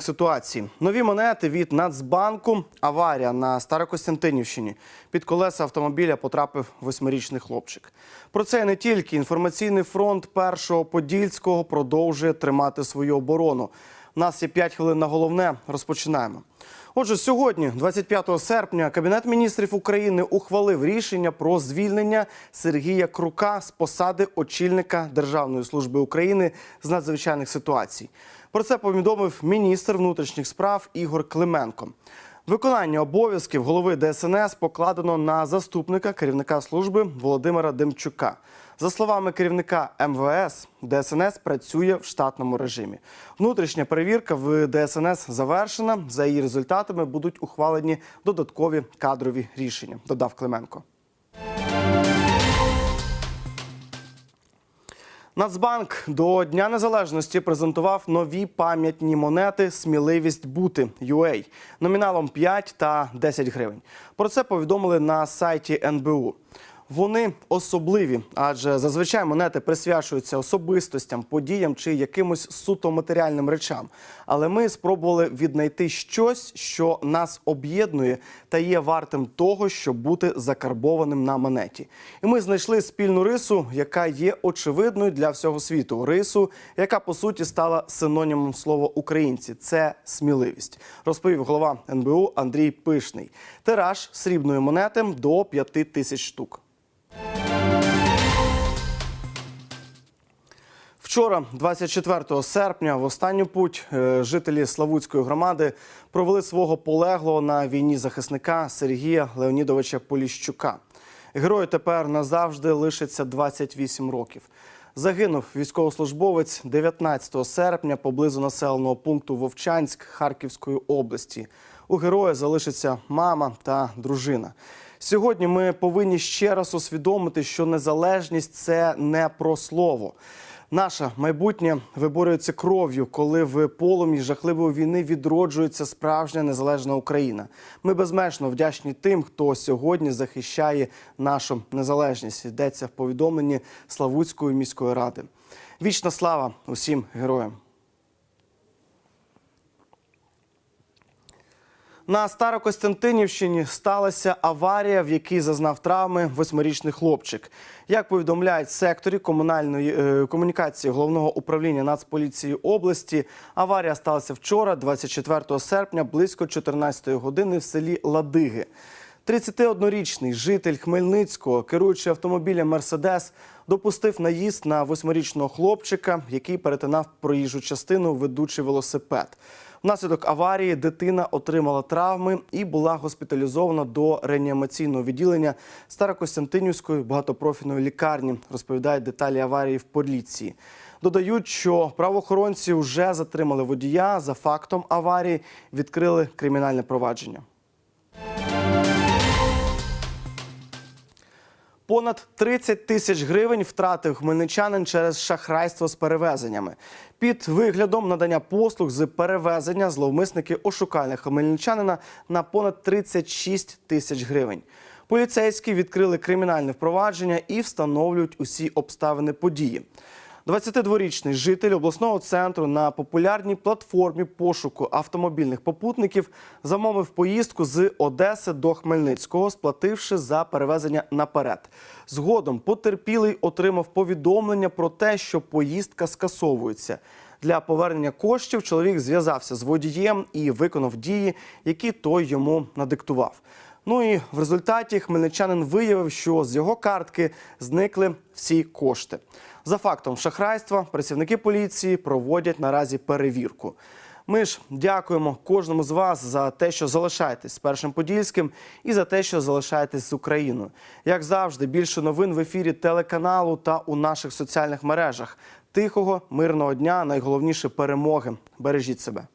Ситуації нові монети від Нацбанку. Аварія на Старокостянтинівщині. Під колеса автомобіля потрапив восьмирічний хлопчик. Про це і не тільки інформаційний фронт першого подільського продовжує тримати свою оборону. У нас є 5 хвилин на головне. Розпочинаємо. Отже, сьогодні, 25 серпня, Кабінет міністрів України ухвалив рішення про звільнення Сергія Крука з посади очільника Державної служби України з надзвичайних ситуацій. Про це повідомив міністр внутрішніх справ Ігор Клименко. Виконання обов'язків голови ДСНС покладено на заступника керівника служби Володимира Демчука. За словами керівника МВС, ДСНС працює в штатному режимі. Внутрішня перевірка в ДСНС завершена. За її результатами будуть ухвалені додаткові кадрові рішення. Додав Клименко. Нацбанк до Дня Незалежності презентував нові пам'ятні монети Сміливість бути UA номіналом 5 та 10 гривень. Про це повідомили на сайті НБУ. Вони особливі, адже зазвичай монети присвячуються особистостям, подіям чи якимось суто матеріальним речам. Але ми спробували віднайти щось, що нас об'єднує та є вартим того, щоб бути закарбованим на монеті. І ми знайшли спільну рису, яка є очевидною для всього світу. Рису, яка по суті стала синонімом слова українці. Це сміливість, розповів голова НБУ Андрій Пишний. Тираж срібної монети до 5 тисяч штук. Вчора, 24 серпня, в останню путь е, жителі Славутської громади провели свого полеглого на війні захисника Сергія Леонідовича Поліщука. Герою тепер назавжди лишиться 28 років. Загинув військовослужбовець 19 серпня поблизу населеного пункту Вовчанськ Харківської області. У героя залишиться мама та дружина. Сьогодні ми повинні ще раз усвідомити, що незалежність це не про слово. Наше майбутнє виборюється кров'ю, коли в полумі жахливої війни відроджується справжня незалежна Україна. Ми безмежно вдячні тим, хто сьогодні захищає нашу незалежність. Йдеться в повідомленні Славутської міської ради. Вічна слава усім героям. На Старокостянтинівщині сталася аварія, в якій зазнав травми восьмирічний хлопчик. Як повідомляють в секторі комунальної е, комунікації головного управління Нацполіції області, аварія сталася вчора, 24 серпня, близько 14 години в селі Ладиги. 31-річний житель Хмельницького, керуючи автомобілем Мерседес, допустив наїзд на восьмирічного хлопчика, який перетинав проїжджу частину, ведучи велосипед. Внаслідок аварії дитина отримала травми і була госпіталізована до реанімаційного відділення Старокостянтинівської багатопрофільної лікарні. Розповідають деталі аварії в поліції. Додають, що правоохоронці вже затримали водія за фактом аварії, відкрили кримінальне провадження. Понад 30 тисяч гривень втратив хмельничанин через шахрайство з перевезеннями. Під виглядом надання послуг з перевезення зловмисники ошукали хмельничанина на понад 36 тисяч гривень. Поліцейські відкрили кримінальне впровадження і встановлюють усі обставини події. 22-річний житель обласного центру на популярній платформі пошуку автомобільних попутників замовив поїздку з Одеси до Хмельницького, сплативши за перевезення наперед. Згодом потерпілий отримав повідомлення про те, що поїздка скасовується. Для повернення коштів чоловік зв'язався з водієм і виконав дії, які той йому надиктував. Ну і в результаті хмельничанин виявив, що з його картки зникли всі кошти. За фактом шахрайства працівники поліції проводять наразі перевірку. Ми ж дякуємо кожному з вас за те, що залишаєтесь з першим подільським, і за те, що залишаєтесь з Україною. Як завжди, більше новин в ефірі телеканалу та у наших соціальних мережах. Тихого, мирного дня, найголовніше перемоги. Бережіть себе.